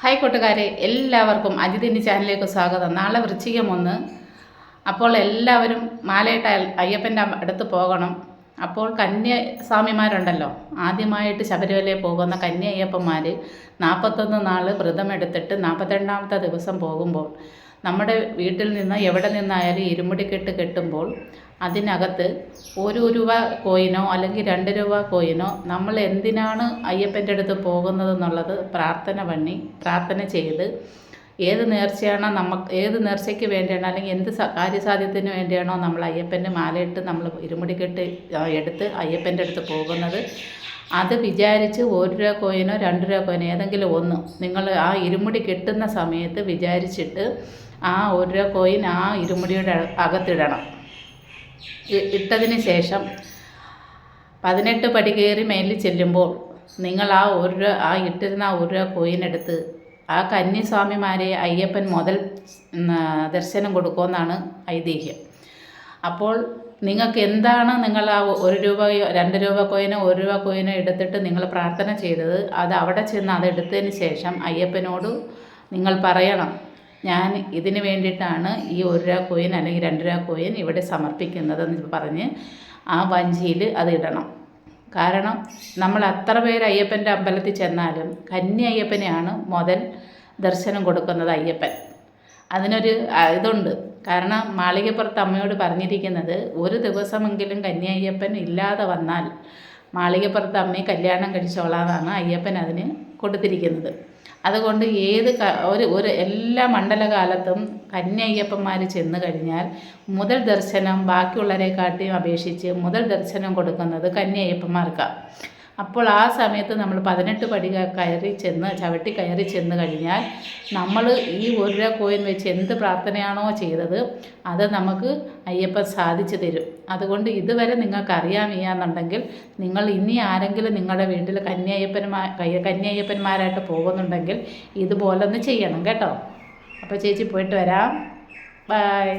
Hi കൂട്ടുകാരെ എല്ലാവർക്കും അജിതിന്റെ ചാനലിലേക്ക് സ്വാഗതം. നാളെ വൃശ്ചികം ഒന്ന് അപ്പോൾ എല്ലാവരും മാലയിട്ട് അയ- അയ്യപ്പന്റെ അടുത്ത് പോകണം. അപ്പോൾ കന്യ സ്വാമിമാരുണ്ടല്ലോ ആദ്യമായിട്ട് ശബരിമലയിൽ പോകുന്ന കന്യ അയ്യപ്പന്മാർ നാൽപ്പത്തൊന്ന് നാൾ വ്രതമെടുത്തിട്ട് നാൽപ്പത്തിരണ്ടാമത്തെ ദിവസം പോകുമ്പോൾ നമ്മുടെ വീട്ടിൽ നിന്ന് എവിടെ നിന്നായാലും ഇരുമുടിക്കെട്ട് കെട്ടുമ്പോൾ അതിനകത്ത് ഒരു രൂപ കോയിനോ അല്ലെങ്കിൽ രണ്ട് രൂപ കോയിനോ നമ്മൾ എന്തിനാണ് അയ്യപ്പന്റെ അടുത്ത് പോകുന്നത് എന്നുള്ളത് പ്രാർത്ഥന പണി പ്രാർത്ഥന ചെയ്ത് ഏത് നേർച്ചയാണോ നമുക്ക് ഏത് നേർച്ചയ്ക്ക് വേണ്ടിയാണോ അല്ലെങ്കിൽ എന്ത് കാര്യസാധ്യത്തിന് വേണ്ടിയാണോ നമ്മൾ അയ്യപ്പന്റെ മാലയിട്ട് നമ്മൾ ഇരുമുടിക്കെട്ട് കെട്ട് എടുത്ത് അയ്യപ്പന്റെ അടുത്ത് പോകുന്നത്. അത് വിചാരിച്ച് ഒരു രൂപ കോയിനോ രണ്ട് രൂപ കോയിനോ ഏതെങ്കിലും ഒന്ന് നിങ്ങൾ ആ ഇരുമുടി കെട്ടുന്ന സമയത്ത് വിചാരിച്ചിട്ട് ആ ഒരു രൂപ കോയിൻ ആ ഇരുമുടിയുടെ അകത്തിടണം. ഇട്ടതിന് ശേഷം പതിനെട്ട് പടി കയറി മേലിൽ ചെല്ലുമ്പോൾ നിങ്ങൾ ആ ഒരു ആ ഇട്ടിരുന്ന ആ ഒരു രൂപ കോയിൻ എടുത്ത് ആ കന്യസ്വാമിമാരെ അയ്യപ്പൻ മുതൽ ദർശനം കൊടുക്കുമെന്നാണ് ഐതിഹ്യം. അപ്പോൾ നിങ്ങൾക്ക് എന്താണ് നിങ്ങൾ ആ ഒരു രൂപയോ രണ്ട് രൂപ കോയിനോ ഒരു രൂപ കോയിനോ എടുത്തിട്ട് നിങ്ങൾ പ്രാർത്ഥന ചെയ്തത്? അത് അവിടെ ചെന്ന് അത് എടുത്തതിന് ശേഷം അയ്യപ്പനോട് നിങ്ങൾ പറയണം ഞാൻ ഇതിന് വേണ്ടിയിട്ടാണ് ഈ ഒരു രൂപ കോയിൻ അല്ലെങ്കിൽ രണ്ട് രൂപ കോയിൻ ഇവിടെ സമർപ്പിക്കുന്നതെന്ന് പറഞ്ഞ് ആ വഞ്ചിയിൽ അത് ഇടണം. കാരണം നമ്മൾ അത്ര പേര് അയ്യപ്പന്റെ അമ്പലത്തിൽ ചെന്നാലും കന്യ അയ്യപ്പനെയാണ് മുതൽ ദർശനം കൊടുക്കുന്നത് അയ്യപ്പൻ. അതിനൊരു ഇതുണ്ട്. കാരണം മാളികപ്പുറത്ത് അമ്മയോട് പറഞ്ഞിരിക്കുന്നത് ഒരു ദിവസമെങ്കിലും കന്യ അയ്യപ്പൻ ഇല്ലാതെ വന്നാൽ മാളികപ്പുറത്ത് അമ്മയെ കല്യാണം കഴിച്ചോളാന്നാണ് അയ്യപ്പൻ അതിന് കൊടുത്തിരിക്കുന്നത്. അതുകൊണ്ട് ഏത് ഒരു ഒരു എല്ലാ മണ്ഡലകാലത്തും കന്യയ്യപ്പന്മാർ ചെന്നു കഴിഞ്ഞാൽ മുതൽ ദർശനം ബാക്കിയുള്ളവരെക്കാട്ടിയും അപേക്ഷിച്ച് മുതൽ ദർശനം കൊടുക്കുന്നത് കന്യ അയ്യപ്പന്മാർക്കാണ് അപ്പോൾ ആ സമയത്ത് നമ്മൾ പതിനെട്ട് പടി കയറി ചെന്ന് ചവിട്ടി കയറി ചെന്ന് കഴിഞ്ഞാൽ നമ്മൾ ഈ ഒരു രൂപ കോയിൻ വെച്ച് എന്ത് പ്രാർത്ഥനയാണോ ചെയ്തത് അത് നമുക്ക് അയ്യപ്പൻ സാധിച്ചു തരും. അതുകൊണ്ട് ഇതുവരെ നിങ്ങൾക്ക് അറിയാൻ വയ്യാന്നുണ്ടെങ്കിൽ നിങ്ങൾ ഇനി ആരെങ്കിലും നിങ്ങളുടെ വീട്ടിൽ കന്യായ്യപ്പന്മാ കന്യായ്യപ്പന്മാരായിട്ട് പോകുന്നുണ്ടെങ്കിൽ ഇതുപോലൊന്ന് ചെയ്യണം കേട്ടോ. അപ്പോൾ ചേച്ചി പോയിട്ട് വരാം. ബൈ